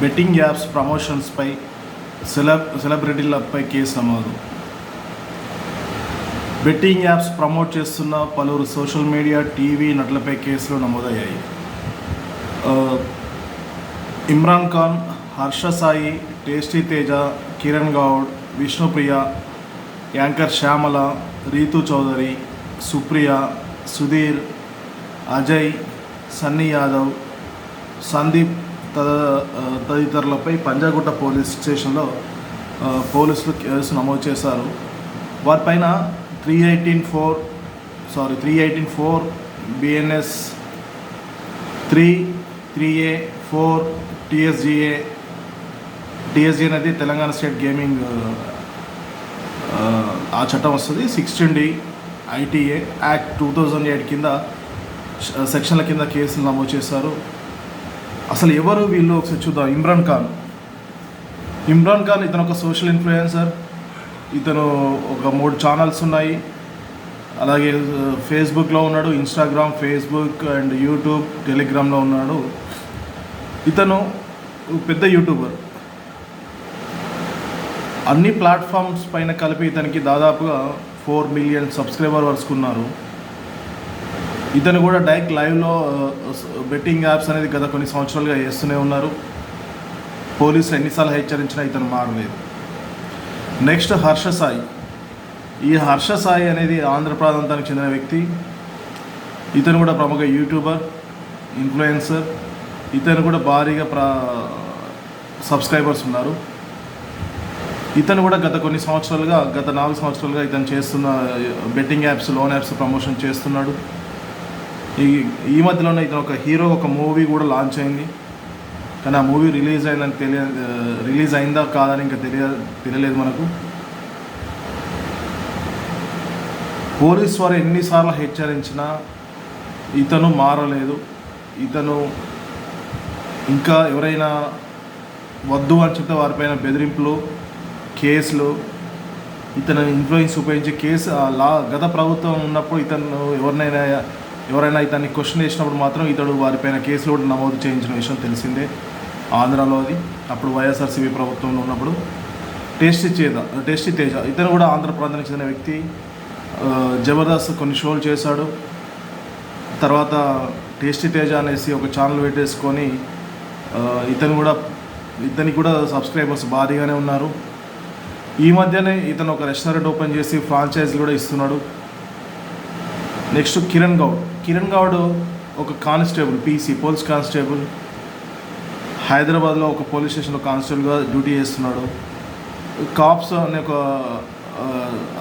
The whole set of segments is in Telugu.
బెట్టింగ్ యాప్స్ ప్రమోషన్స్పై సెలబ్ సెలబ్రిటీలపై కేసు నమోదు. బెట్టింగ్ యాప్స్ ప్రమోట్ చేస్తున్న పలువురు సోషల్ మీడియా టీవీ నటులపై కేసులు నమోదయ్యాయి. ఇమ్రాన్ ఖాన్ హర్ష సాయి టేస్టీ తేజ కిరణ్ గౌడ్ విష్ణుప్రియ యాంకర్ శ్యామల రీతు చౌదరి సుప్రియ సుధీర్ అజయ్ సన్నీ యాదవ్ సందీప్ తదితరులపై పంజాగుట్ట పోలీస్ స్టేషన్లో పోలీసులు కేసు నమోదు చేశారు. వారిపైన three eighteen four sorry three eighteen four BNS three three A four TSGA TSG అనేది తెలంగాణ స్టేట్ గేమింగ్ ఆ, చట్టం వస్తుంది. Sixteen D ITA act two thousand eight కింద సెక్షన్ల కింద కేసులు నమోదు చేశారు. అసలు ఎవరు వీళ్ళు? ఒకసారి చూద్దాం. ఇమ్రాన్ ఖాన్. ఇమ్రాన్ ఖాన్ ఇతను ఒక సోషల్ ఇన్ఫ్లుయెన్సర్ ఇతను ఒక మూడు ఛానల్స్ ఉన్నాయి. అలాగే uh, ఫేస్బుక్లో ఉన్నాడు ఇన్స్టాగ్రామ్ ఫేస్బుక్ అండ్ యూట్యూబ్ టెలిగ్రామ్లో ఉన్నాడు. ఇతను పెద్ద యూట్యూబర్ అన్ని ప్లాట్ఫామ్స్ పైన కలిపి ఇతనికి దాదాపుగా ఫోర్ మిలియన్ సబ్స్క్రైబర్ వరకు ఉన్నారు. ఇతను కూడా డైరెక్ట్ లైవ్లో బెట్టింగ్ యాప్స్ అనేది గత కొన్ని సంవత్సరాలుగా చేస్తూనే ఉన్నారు. పోలీసులు ఎన్నిసార్లు హెచ్చరించినా ఇతను మారలేదు. నెక్స్ట్ హర్ష సాయి. ఈ హర్ష సాయి అనేది ఆంధ్ర ప్రాంతానికి చెందిన వ్యక్తి. ఇతను కూడా ప్రముఖ యూట్యూబర్ ఇన్ఫ్లుయెన్సర్. ఇతను కూడా భారీగా ప్రా సబ్స్క్రైబర్స్ ఉన్నారు. ఇతను కూడా గత కొన్ని సంవత్సరాలుగా గత నాలుగు సంవత్సరాలుగా ఇతను చేస్తున్న betting apps loan apps promotion చేస్తున్నాడు. ఈ ఈ మధ్యలోనే ఇతను ఒక హీరో ఒక మూవీ కూడా లాంచ్ అయింది. కానీ ఆ మూవీ రిలీజ్ అయిందని తెలియ రిలీజ్ అయిందా కాదని ఇంకా తెలియ తెలియలేదు మనకు. పోలీస్ వారు ఎన్నిసార్లు హెచ్చరించినా ఇతను మారలేదు. ఇతను ఇంకా ఎవరైనా వద్దు అని చెప్తే వారిపైన బెదిరింపులు కేసులు ఇతను ఇన్ఫ్లుయెన్స్ ఉపయోగించి కేసు లా గత ప్రభుత్వం ఉన్నప్పుడు ఇతను ఎవరినైనా ఎవరైనా ఇతన్ని క్వశ్చన్ చేసినప్పుడు మాత్రం ఇతడు వారిపైన కేసులు కూడా నమోదు చేయించిన విషయం తెలిసిందే. ఆంధ్రాలో అది. అప్పుడు వైఎస్ఆర్సీపీ ప్రభుత్వంలో ఉన్నప్పుడు టేస్టీ చేద టేస్టీ తేజ. ఇతను కూడా ఆంధ్రప్రాంతానికి చెందిన వ్యక్తి. జబర్దస్త్ కొన్ని షోలు చేశాడు. తర్వాత టేస్టీ తేజ అనేసి ఒక ఛానల్ పెట్టేసుకొని ఇతను కూడా ఇతనికి కూడా సబ్స్క్రైబర్స్ భారీగానే ఉన్నారు. ఈ మధ్యనే ఇతను ఒక రెస్టారెంట్ ఓపెన్ చేసి ఫ్రాంచైజీలు కూడా ఇస్తున్నాడు. నెక్స్ట్ కిరణ్ గౌడ్. కిరణ్ గౌడ్ ఒక కానిస్టేబుల్ పీసీ పోలీస్ కానిస్టేబుల్. హైదరాబాద్లో ఒక పోలీస్ స్టేషన్లో కానిస్టేబుల్గా డ్యూటీ చేస్తున్నాడు. కాప్స్ అనే ఒక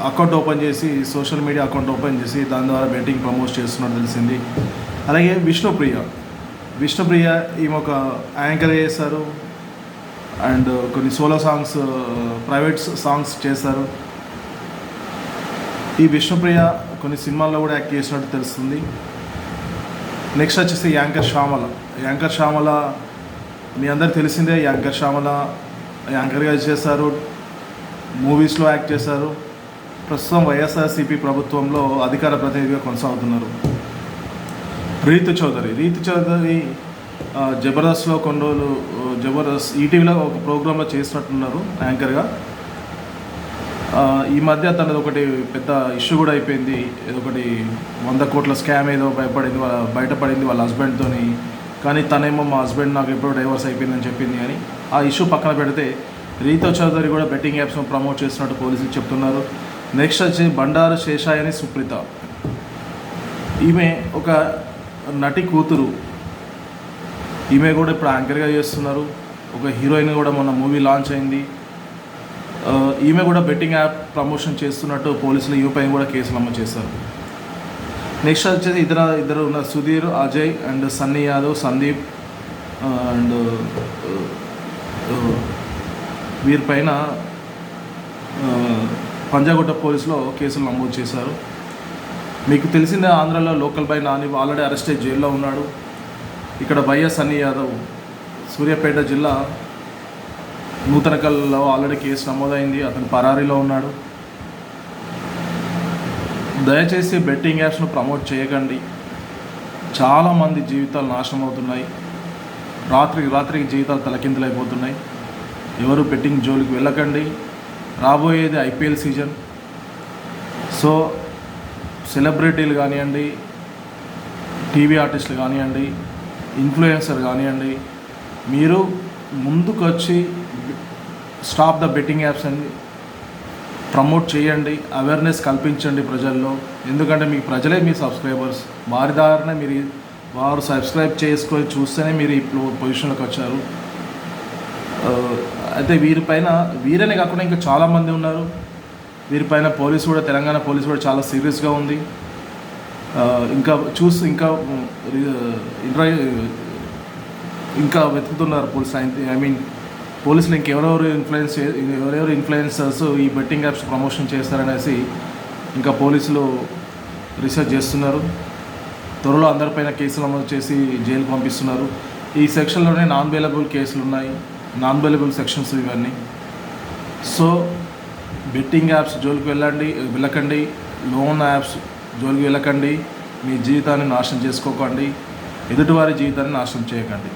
అకౌంట్ ఓపెన్ చేసి సోషల్ మీడియా అకౌంట్ ఓపెన్ చేసి దాని ద్వారా బెట్టింగ్ ప్రమోట్ చేస్తున్నట్టు తెలిసింది. అలాగే విష్ణుప్రియ. విష్ణుప్రియ ఈమె ఒక యాంకర్ చేశారు అండ్ కొన్ని సోలో సాంగ్స్ ప్రైవేట్ సాంగ్స్ చేశారు ఈ విష్ణుప్రియ కొన్ని సినిమాల్లో కూడా యాక్ట్ చేసినట్టు తెలుస్తుంది. నెక్స్ట్ వచ్చేసి యాంకర్ శ్యామల. యాంకర్ శ్యామల మీ అందరికి తెలిసిందే యాంకర్ శ్యామల యాంకర్గా చేశారు మూవీస్లో యాక్ట్ చేశారు. ప్రస్తుతం వైఎస్ఆర్సీపీ ప్రభుత్వంలో అధికార ప్రతినిధిగా కొనసాగుతున్నారు. రీతు చౌదరి. రీతు చౌదరి జబర్దస్త్లో కొన్ని రోజులు జబర్దస్త్ ఈటీవీలో ఒక ప్రోగ్రాంలో చేసినట్టున్నారు యాంకర్గా. ఆ, ఈ మధ్య తనది ఒకటి పెద్ద ఇష్యూ కూడా అయిపోయింది. ఏదో ఒకటి వంద కోట్ల స్కామ్ ఏదో భయపడింది వాళ్ళ బయటపడింది వాళ్ళ హస్బెండ్తోని. కానీ తనేమో మా హస్బెండ్ నాకు ఎప్పుడు డైవర్స్ అయిపోయిందని చెప్పింది అని. ఆ ఇష్యూ పక్కన పెడితే రీతో చౌదరి కూడా బెట్టింగ్ యాప్స్ను ప్రమోట్ చేస్తున్నట్టు పోలీసులు చెప్తున్నారు. నెక్స్ట్ వచ్చి బండారు శేషాయని సుప్రీత. ఈమె ఒక నటి కూతురు. ఈమె కూడా ఇప్పుడు యాంకర్గా చేస్తున్నారు. ఒక హీరోయిన్ కూడా మొన్న మూవీ లాంచ్ అయింది. ఈమె కూడా బెట్టింగ్ యాప్ ప్రమోషన్ చేస్తున్నట్టు పోలీసులు ఈమెపై కూడా కేసు నమోదు చేశారు. నెక్స్ట్ వచ్చేసి ఇద్దరు ఇద్దరు ఉన్న సుధీర్ అజయ్ అండ్ సన్నీ యాదవ్ సందీప్ అండ్ వీరి పైన వీరిపైన పంజాగుట్ట పోలీసులో కేసులు నమోదు చేశారు. మీకు తెలిసిందే ఆంధ్రాలో local boy Nani already arrest అయ్యి జైల్లో ఉన్నాడు. ఇక్కడ వైఎస్ సన్నీ యాదవ్ సూర్యాపేట జిల్లా నూతనకల్లో ఆల్రెడీ కేసు నమోదైంది అతను పరారీలో ఉన్నాడు. దయచేసి బెట్టింగ్ యాప్స్ను ప్రమోట్ చేయకండి. చాలామంది జీవితాలు నాశనం అవుతున్నాయి రాత్రికి రాత్రికి జీవితాలు తలకిందులైపోతున్నాయి. ఎవరు బెట్టింగ్ జోలికి వెళ్ళకండి. రాబోయేది ఐపీఎల్ సీజన్. సో సెలబ్రిటీలు కానివ్వండి టీవీ ఆర్టిస్టులు కానివ్వండి ఇన్ఫ్లుయెన్సర్ కానివ్వండి మీరు ముందుకు వచ్చి స్టాప్ ద బెట్టింగ్ యాప్స్ అని ప్రమోట్ చేయండి అవేర్నెస్ కల్పించండి ప్రజల్లో. ఎందుకంటే మీ ప్రజలే మీ సబ్స్క్రైబర్స్ వారి ద్వారానే మీరు వారు సబ్స్క్రైబ్ చేసుకొని చూస్తేనే మీరు ఇప్పుడు పొజిషన్లోకి వచ్చారు. అయితే అయితే వీరిపైన వీరనే కాకుండా ఇంకా చాలామంది ఉన్నారు. వీరిపైన పోలీసు కూడా తెలంగాణ పోలీసు కూడా చాలా సీరియస్గా ఉంది. ఇంకా చూసి ఇంకా ఇంట్రా ఇంకా వెతుకుతున్నారు పోలీసు ఐ మీన్ పోలీసులు ఇంకెవరెవరు ఇన్ఫ్లుయెన్స్ ఎవరెవరు ఇన్ఫ్లుయెన్సర్స్ ఈ బెట్టింగ్ యాప్స్ ప్రమోషన్ చేస్తారనేసి ఇంకా పోలీసులు రీసెర్చ్ చేస్తున్నారు. త్వరలో అందరిపైన కేసులు నమోదు చేసి జైలు పంపిస్తున్నారు. ఈ సెక్షన్లోనే నాన్ బెయిలబుల్ కేసులు ఉన్నాయి. నాన్ బెయిలబుల్ సెక్షన్స్ ఇవన్నీ. సో బెట్టింగ్ యాప్స్ జోలికి వెళ్ళండి వెళ్ళకండి. లోన్ యాప్స్ జోలికి వెళ్ళకండి. మీ జీవితాన్ని నాశనం చేసుకోకండి. ఎదుటివారి జీవితాన్ని నాశనం చేయకండి.